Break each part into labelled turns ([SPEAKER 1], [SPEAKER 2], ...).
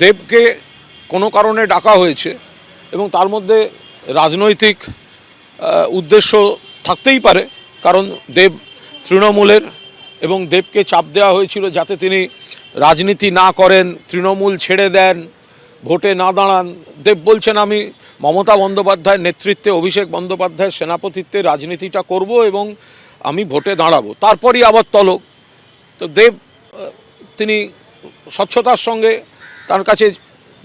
[SPEAKER 1] দেবকে কোনো কারণে ডাকা হয়েছে এবং তার মধ্যে রাজনৈতিক উদ্দেশ্য থাকতেই পারে। কারণ দেব তৃণমূলের এবং দেবকে চাপ দেওয়া হয়েছিল যাতে তিনি রাজনীতি না করেন, তৃণমূল ছেড়ে দেন, ভোটে না দাঁড়ান। দেব বলছেন, আমি মমতা বন্দ্যোপাধ্যায়ের নেতৃত্বে, অভিষেক বন্দ্যোপাধ্যায়ের সেনাপতিত্বে রাজনীতিটা করব এবং আমি ভোটে দাঁড়াবো। তারপরই আবার তলক তো দেব তিনি স্বচ্ছতার সঙ্গে তার কাছে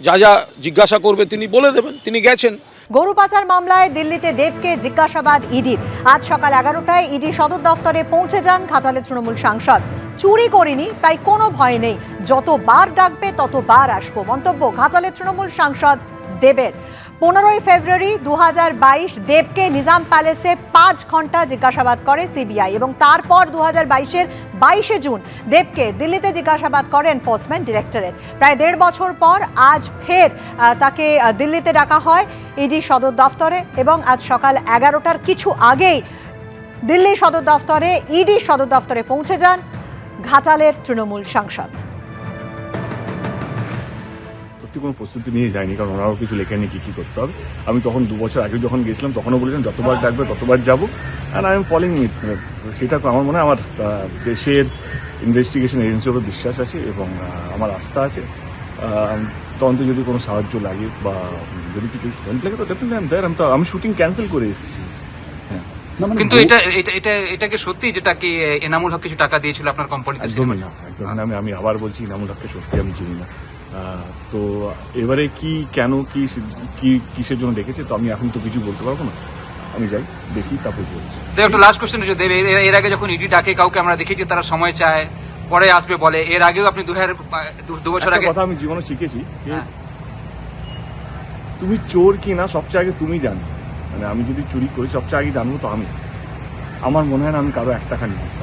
[SPEAKER 1] যা যা জিজ্ঞাসা করবে তিনি বলে দেবেন, তিনি গেছেন।
[SPEAKER 2] গরু পাচার মামলায় দিল্লিতে দেবকে জিজ্ঞাসাবাদ ইডির আজ সকাল এগারোটায় ইডি সদর দফতরে পৌঁছে যান ঘাটালের তৃণমূল সাংসদ। চুরি করিনি, তাই কোনো ভয় নেই। যতবার ডাকবে ততবার আসব। মন্তব্য ঘাটালের তৃণমূল সাংসদ দেবের। পনেরোই ফেব্রুয়ারি দু হাজার বাইশ দেবকে নিজাম প্যালেসে পাঁচ ঘণ্টা জিজ্ঞাসাবাদ করে সিবিআই এবং তারপর দু হাজার বাইশের বাইশে জুন দেবকে দিল্লিতে জিজ্ঞাসাবাদ করে এনফোর্সমেন্ট ডিরেক্টরেট প্রায় দেড় বছর পর আজ ফের তাকে দিল্লিতে ডাকা হয় ইডি সদর দফতরে এবং আজ সকাল এগারোটার কিছু আগেই দিল্লি সদর দফতরে ইডি সদর দফতরে পৌঁছে যান ঘাটালের তৃণমূল সাংসদ।
[SPEAKER 3] সত্যি কোনো প্রস্তুতি নিয়ে যায়নি কারণ ওরাও কিছু লেখেনি কি কি করতে হবে। আমি তখন দু বছর আগে যখন গেছিলাম তখনও বলেছিলাম যতবার ডাকবে ততবার যাব। And I am following it সেটা তো আমার মনে হয় আমার দেশের ইনভেস্টিগেশন এজেন্সির উপর বিশ্বাস আছে এবং আমার আস্থা আছে। তদন্তে যদি কোনো সাহায্য লাগে বা যদি কিছু হেল্প লাগে তো ডেফিনেটলি আমি আমি তো আমি শুটিং ক্যান্সেল করে এসেছি। হ্যাঁ।
[SPEAKER 4] কিন্তু এটা এটা এটা এটা কি সত্যি যেটা কি এনামুল হক কিছু টাকা দিয়েছিল আপনার কোম্পানিতে
[SPEAKER 3] একদমই না একদমই না। আমি আমি আবার বলছি ইনামুল হককে সত্যি আমি চিনি না। তো এবারে কি কেন কি কি কিসের জন্য ডেকেছে তো আমি এখন তো কিছু বলতে পারব না। আমি যাই দেখি তারপর বলছি।
[SPEAKER 4] একটা লাস্ট কোশ্চেন হচ্ছে দেব এর- আগে যখন ইডি ডাকে কাউকে আমরা দেখেছি তারা সময় চায় পরে আসবে বলে। এর আগেও আপনি দু হাজার দু- বছর আগে
[SPEAKER 3] কথা আমি জীবনে শিখেছি
[SPEAKER 4] হ্যাঁ।
[SPEAKER 3] তুমি চোর কি না সবচেয়ে আগে তুমি জানো। মানে আমি যদি চুরি করি সবচেয়ে আগে জানব তো আমি। আমার মনে হয় না আমি কারও এক টাকা নিয়েছি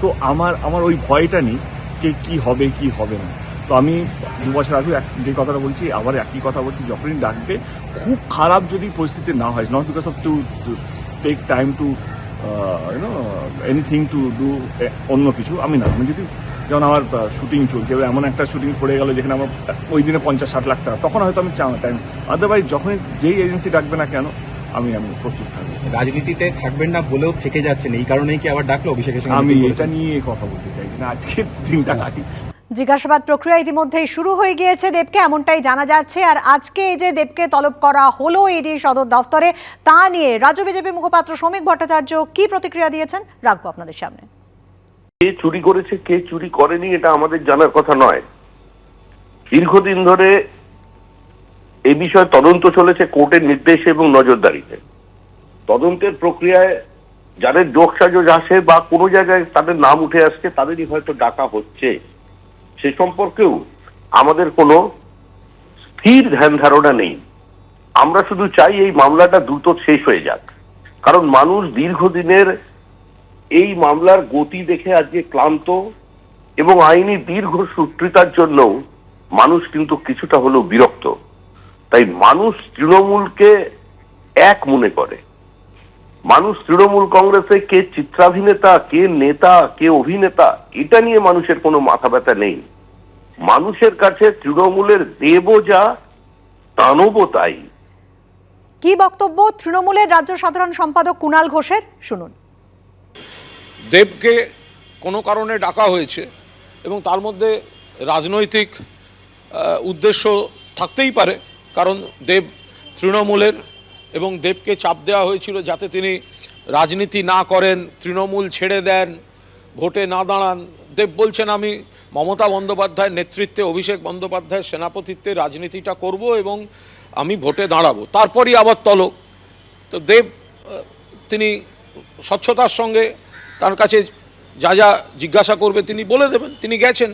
[SPEAKER 3] তো আমার আমার ওই ভয়টা নেই যে কি হবে কি হবে না। তো আমি দু বছর আগে যে কথাটা বলছি আবার একই কথা বলছি যখনই ডাকবে খুব খারাপ যদি পরিস্থিতি না হয় not because of to take time to you know anything to do অন্য কিছু আমি না। আমি যদি যেমন আমার শুটিং চলছে এবার এমন একটা শুটিং পড়ে গেল যেখানে আমার ওই দিনে পঞ্চাশ ষাট লাখ টাকা তখন হয়তো আমি টাইম আদারওয়াইজ যখনই যেই এজেন্সি ডাকবে না কেন আমি আমি প্রস্তুত থাকব।
[SPEAKER 5] রাজনীতিতে থাকবেন না বলেও থেকে যাচ্ছেন এই কারণেই কি আবার ডাকলো অভিষেকের সঙ্গে
[SPEAKER 3] আমি এটা নিয়ে কথা বলতে চাই না আজকের দিনটা কাটি।
[SPEAKER 2] জিজ্ঞাসাবাদ প্রক্রিয়া ইতিমধ্যেই শুরু হয়ে গিয়েছে দেবকে, এমনটাই জানা যাচ্ছে। আর আজকে এই যে দেবকে তলব করা হলো ইডি সদর দফতরে, তা নিয়ে রাজ্য বিজেপি মুখপাত্র শ্রমিক ভট্টাচার্য কি প্রতিক্রিয়া দিয়েছেন রাখব আপনাদের সামনে।
[SPEAKER 6] কে চুরি করেছে, কে চুরি করেনি, এটা আমাদের জানার কথা নয়। দীর্ঘদিন ধরে এ বিষয়ে তদন্ত চলেছে কোর্টের নির্দেশে এবং নজরদারিতে। তদন্তের প্রক্রিয়ায় যাদের যোগ আসে বা কোনো জায়গায় তাদের নাম উঠে আসছে, তাদেরই হয়তো ডাকা হচ্ছে। সে সম্পর্কেও আমাদের কোনো স্থির ধ্যান ধারণা নেই। আমরা শুধু চাই এই মামলাটা দ্রুত শেষ হয়ে যাক। কারণ মানুষ দীর্ঘদিনের এই মামলার গতি দেখে আজকে ক্লান্ত এবং আইনি দীর্ঘ সূত্রিতার জন্য মানুষ কিন্তু কিছুটা হলেও বিরক্ত। তাই মানুষ তৃণমূলকে এক মনে করে। মানুষ তৃণমূল কংগ্রেসে কে চিত্রাভিনেতা কে নেতা কে অভিনেতা এটা নিয়ে মানুষের কোনো মাথা ব্যথা নেই। মানুষের কাছে তৃণমূলের দেব যা দানবও তাই।
[SPEAKER 2] কি বক্তব্য তৃণমূলের রাজ্য সাধারণ সম্পাদক কুণাল ঘোষের? শুনুন।
[SPEAKER 1] দেবকে কোনো কারণে ডাকা হয়েছে এবং তার মধ্যে রাজনৈতিক উদ্দেশ্য থাকতেই পারে কারণ দেব তৃণমূলের এবং দেবকে চাপ দেওয়া হয়েছিল যাতে তিনি রাজনীতি না করেন, তৃণমূল ছেড়ে দেন, ভোটে না দাঁড়ান। দেব বলছেন, আমি মমতা বন্দ্যোপাধ্যায়ের নেতৃত্বে, অভিষেক বন্দ্যোপাধ্যায়ের সেনাপতিত্বে রাজনীতিটা করব এবং আমি ভোটে দাঁড়াবো। তারপরই আবার তলক তো দেব তিনি স্বচ্ছতার সঙ্গে তার কাছে যা যা জিজ্ঞাসা করবে তিনি বলে দেবেন। তিনি গেছেন।